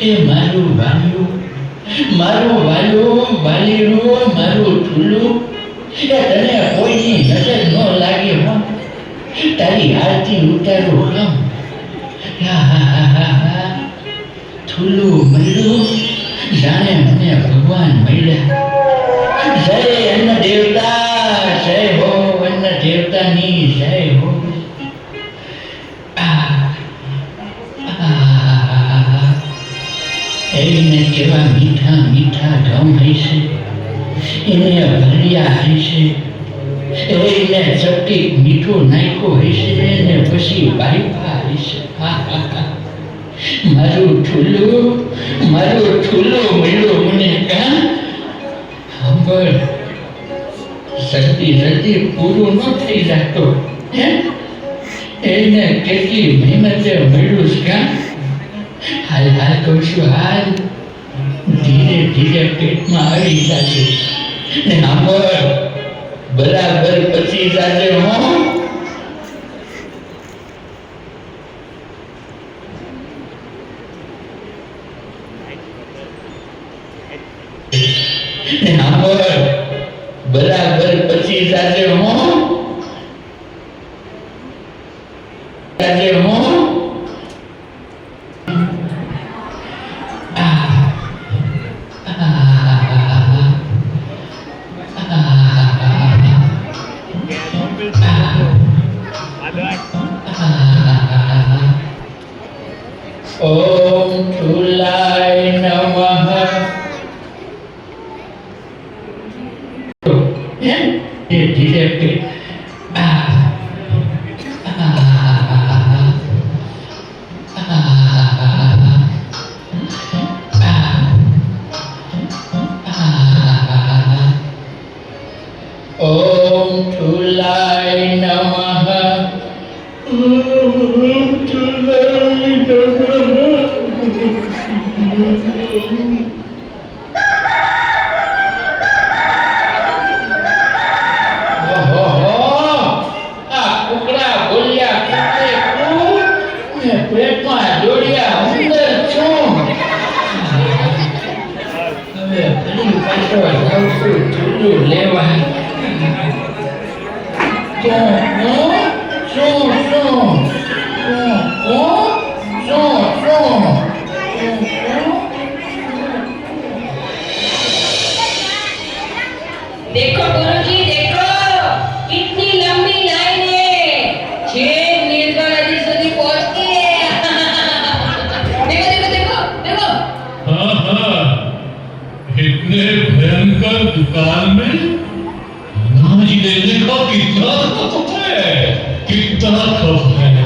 એ મારું વાલ્યું મારું વાલ્યું વાલીનું મારું ઠુલ્લું, એ તને કોઈની નજર ન લાગે હો તારી આરતી ઉતારું હમ. હા હા હા હા હા. ઠુલું મળ્યું, જાણે મને ભગવાન મળ્યા. એને ભર્યા હશે એને ચપટી મીઠું નાખ્યું હશે ને પછી વાઈફા હશે. મારું ઠુલું મારું ઠુલું મળ્યું મને કાં સાંભળ જલ્દી જલ્દી પૂરું ન થઈ જતો, હે? એને કેટલી મહેનતે મળ્યું છે કાં હાલ હાલ કહું છું, હાલ. ધીરે ધીરે પેટમાં આવી જશે. ને સાંભળ બરાબર પછી જાજે હો. બરાબર પછી જાજે હો. ॐ झूलाय नमः Điểm chỉ đẹp kìa à, à. Om Tulai Namah lewa. Cho, cho, cho, cho, इतने भयंकर दुकान में अनाज लेने का कितना खप है कितना खप है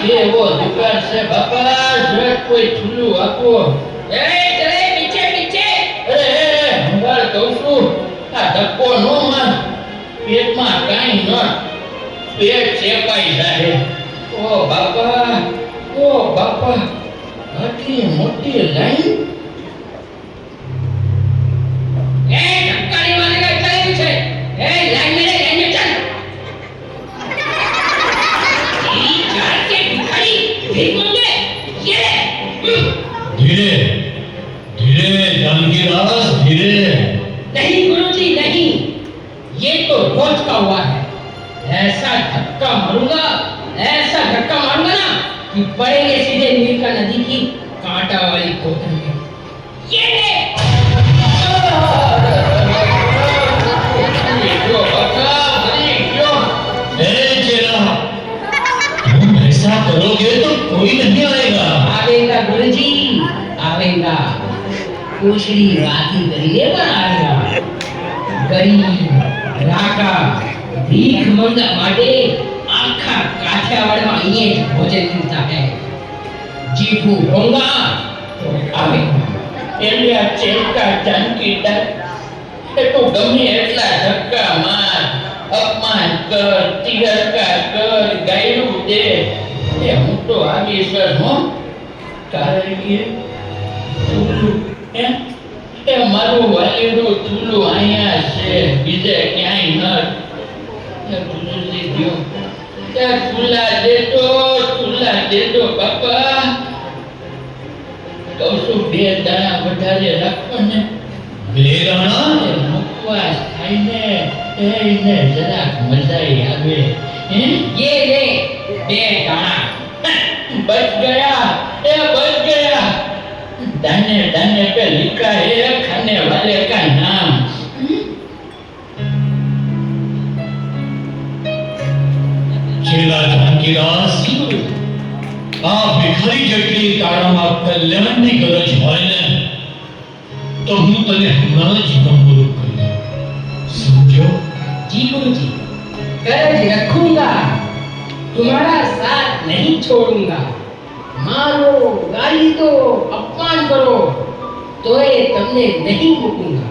કેવો દુકાન છે બાપા જરા કોઈ ઠુલ્લું આપો એ ચલે નીચે નીચે અરે અરે હંગાર કહું છું આ ધક્કો નો માર પેટમાં કાઈ ન પેટ ચેપાઈ જાય ઓ બાપા ઓ બાપા આટલી મોટી લાઈન एक तो रोज का हुआ है। ऐसा धक्का मारूँगा, ऐसा धक्का मारूँगा ना कि पड़ेंगे सीधे नील का नदी की कांटा वाली कोतन में। ये ले! तो कोई नहीं आएगा करिए पर आएगा। गरीब રાકા ભીખ મંગા માટે આખા કાઠિયાવાડમાં અહીંયા જ ભોજન હે. જીભું રોંગા તો આવેगा એટલે આ ચેલકા જાનકીદાર એ તો ગમે એટલા ધક્કા માર, અપમાન કર, તિરસ્કાર કર ગાયરું દે. એ હું તો આવીશ જ હો કારણ કે એ વગેરેનું ચૂલું અહીંયા છે. બીજે ક્યાંય નથી ચૂલા દેજો ચૂલા દેજો બાપા. ખાઈને એને મજાઈ આવે. હે? રે બે ગયા. એ બચ ગયા. દાને દાને પે લીકા હે चेला जानकीदास આ ભિખારી જેટલી તારામાં કલ્યાણની ગરજ હોય ને તો હું તને હમણાં જ નમ્ર કરી દઉં સમજો जी गुरु जी कर्ज रखूंगा तुम्हारा साथ नहीं छोड़ूंगा मारो गाली दो अपमान करो तो ये तुमने नहीं मुकूंगा